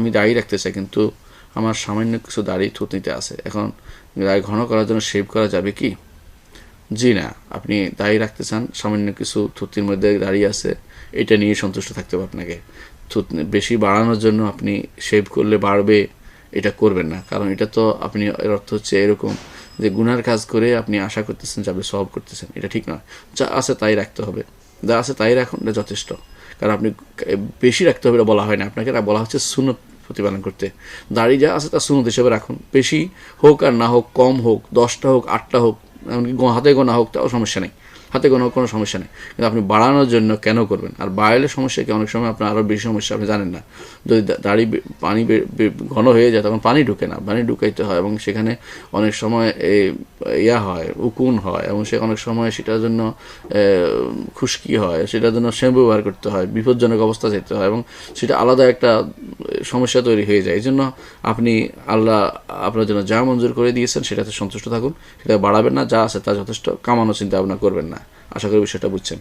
আমি দাড়ি রাখতে চাই কিন্তু আমার সামান্য কিছু দাড়ি থুতনিতে আছে। এখন দাড়ি ঘন করার জন্য শেভ করা যাবে কি? জি না, আপনি দাড়ি রাখতে চান, সামান্য কিছু থুতনির মধ্যে দাড়ি আছে, এটা নিয়ে সন্তুষ্ট থাকতে হবে আপনাকে। থুতনি বেশি বাড়ানোর জন্য আপনি শেভ করলে বাড়বে, এটা করবেন না। কারণ এটা তো আপনি, এর অর্থ হচ্ছে এরকম যে গুনার কাজ করে আপনি আশা করতেছেন যে আপনি সলভ করতেছেন, এটা ঠিক নয়। যা আছে তাই রাখতে হবে। যা আছে তাই রাখুন যথেষ্ট। কারণ আপনি বেশি রাখতে হবে বলা হয় না। আপনাকে বলা হচ্ছে সুনত প্রতিপালন করতে। দাড়ি যা আছে তা সুনত হিসেবে রাখুন। বেশি হোক আর না হোক, কম হোক, দশটা হোক, আটটা হোক, এমনকি হাতে গোনা হোক, তাও সমস্যা নেই। হাতে কোনো কোনো সমস্যা নেই। কিন্তু আপনি বাড়ানোর জন্য কেন করবেন? আর বাড়ালে সমস্যা কি? অনেক সময় আপনার আরও বেশি সমস্যা, আপনি জানেন না। যদি দাড়ি পানি ঘন হয়ে যায়, তখন পানি ঢুকে না। পানি ঢুকাইতে হয় এবং সেখানে অনেক সময় এই ইয়া হয়, উকুন হয় এবং সে অনেক সময় সেটার জন্য খুশকি হয়, সেটার জন্য শ্যাম্পু ব্যবহার করতে হয়, বিপজ্জনক অবস্থা যেতে হয় এবং সেটা আলাদা একটা সমস্যা তৈরি হয়ে যায়। এই জন্য আপনি আল্লাহ আপনার জন্য যা মঞ্জুর করে দিয়েছেন, সেটাতে সন্তুষ্ট থাকুন। সেটা বাড়াবেন না, যা আছে তা যথেষ্ট কামানো চিন্তা ভাবনা করবেন না। আশা করি বিষয়টা বুঝছেন।